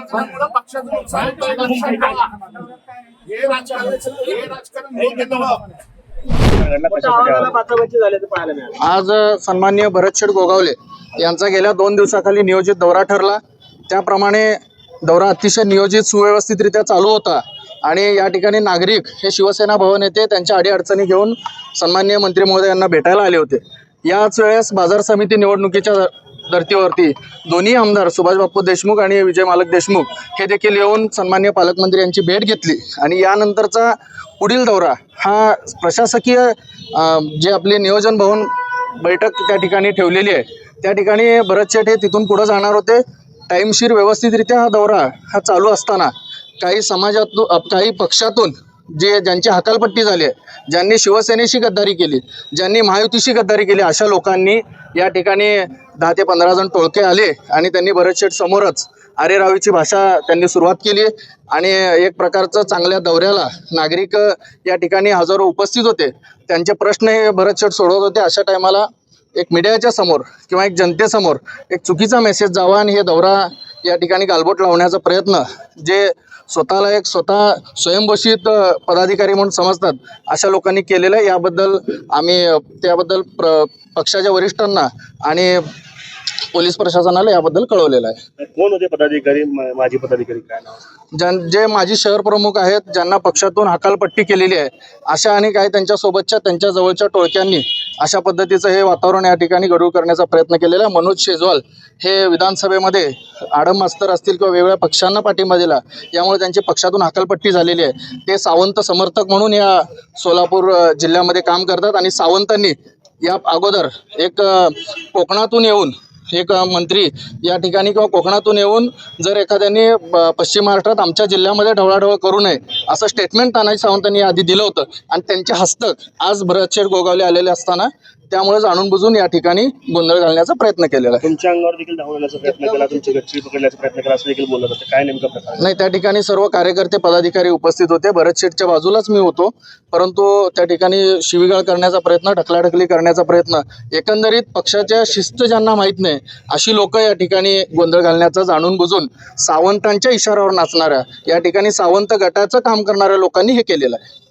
पक्षाचं नुकसान होतंय लक्षात ठेवा. हे राजकारण हे राजकारण आज अ, सन्माननीय भरतशेठ गोगावले यांचा गेल्या दोन दिवसाखाली नियोजित दौरा ठरला त्याप्रमाणे दौरा अतिशय नियोजित सुव्यवस्थितरित्या चालू होता आणि या ठिकाणी नागरिक हे शिवसेना भवन येथे त्यांच्या अडीअडचणी घेऊन सन्माननीय मंत्री महोदय यांना भेटायला आले होते याच वेळेस बाजार समिती निवडणुकीच्या धर्तीवरती. दोन्ही आमदार सुभाष बापू देशमुख आणि विजय मालक देशमुख हे देखील येऊन सन्मान्य पालकमंत्री यांची भेट घेतली. आणि यानंतरचा पुढील दौरा हा प्रशासकीय जे आपले नियोजन भवन बैठक त्या ठिकाणी ठेवलेली आहे. त्या ठिकाणी भरत शेठ हे तिथून पुढं जाणार होते. टाईमशीर व्यवस्थितरित्या हा दौरा हा चालू असताना काही समाजातून काही पक्षातून जे ज्यांची हकालपट्टी झाली आहे ज्यांनी शिवसेनेशी गद्दारी केली ज्यांनी महायुतीशी गद्दारी केली अशा लोकांनी या ठिकाणी दहा ते पंधरा जण टोळके आले आणि त्यांनी भरत समोरच अरे रावीची भाषा त्यांनी सुरुवात केली आणि एक प्रकारचं चांगल्या दौऱ्याला नागरिक या ठिकाणी हजारो उपस्थित होते. त्यांचे प्रश्न हे भरत सोडवत होते. अशा टायमाला एक मीडियाच्या समोर किंवा एक जनतेसमोर एक चुकीचा मेसेज जावा आणि हे दौरा या ठिकाणी गालबोट लावण्याचा प्रयत्न जे स्वतःला एक स्वतः स्वयंघोषित पदाधिकारी म्हणून समजतात. अशा लोकांनी केलेलं आहे. याबद्दल आम्ही त्याबद्दल प्र पक्षाच्या वरिष्ठांना आणि पोलीस प्रशासनाला याबद्दल कळवलेलं आहे. कोण होते पदाधिकारी? म- माजी पदाधिकारी काय नाव? ज्यां जे माजी शहर प्रमुख आहेत ज्यांना पक्षातून हकालपट्टी केलेली आहे अशा आणि काही त्यांच्यासोबतच्या त्यांच्या जवळच्या टोळक्यांनी अशा पद्धतीचं हे वातावरण या ठिकाणी गडू करण्याचा प्रयत्न केलेला आहे. मनोज शेजवाल हे विधानसभेमध्ये आडम मास्तर असतील किंवा वेगवेगळ्या पक्षांना पाठिंबा दिला यामुळे त्यांची पक्षातून हकालपट्टी झालेली आहे. ते सावंत समर्थक म्हणून या सोलापूर अ, जिल्ह्यामध्ये काम करतात आणि सावंतांनी या अगोदर एक अ, कोकणातून येऊन एक मंत्री या ठिकाणी किंवा कोकणातून येऊन जर एखाद्याने पश्चिम महाराष्ट्रात आमच्या जिल्ह्यामध्ये ढवळाढवळ करू नये असं स्टेटमेंट तानाजी सावंतांनी आधी दिलं होतं. आणि त्यांचे हस्तक आज भरतशेठ गोगावले आलेले असताना त्यामुळे जाणून बुजून या ठिकाणी गोंधळ घालण्याचा प्रयत्न केलेला आहे. तुमच्या अंगावर देखील धावून येण्याचा प्रयत्न केला तुमची गच्ची पकडण्याचा प्रयत्न केला असं देखील काय नेमका प्रकार? नाही त्या ठिकाणी सर्व कार्यकर्ते पदाधिकारी उपस्थित होते. भरत शेठच्या बाजूलाच मी होतो. परंतु त्या ठिकाणी शिवीगाळ करण्याचा प्रयत्न ढकलाढकली करण्याचा प्रयत्न एकंदरीत पक्षाच्या शिस्त ज्यांना माहीत नाही अशी लोक या ठिकाणी गोंधळ घालण्याचं जाणून बुजून सावंतांच्या इशाऱ्यावर नाचणाऱ्या या ठिकाणी सावंत गटाचं काम करणाऱ्या लोकांनी हे केलेलं आहे.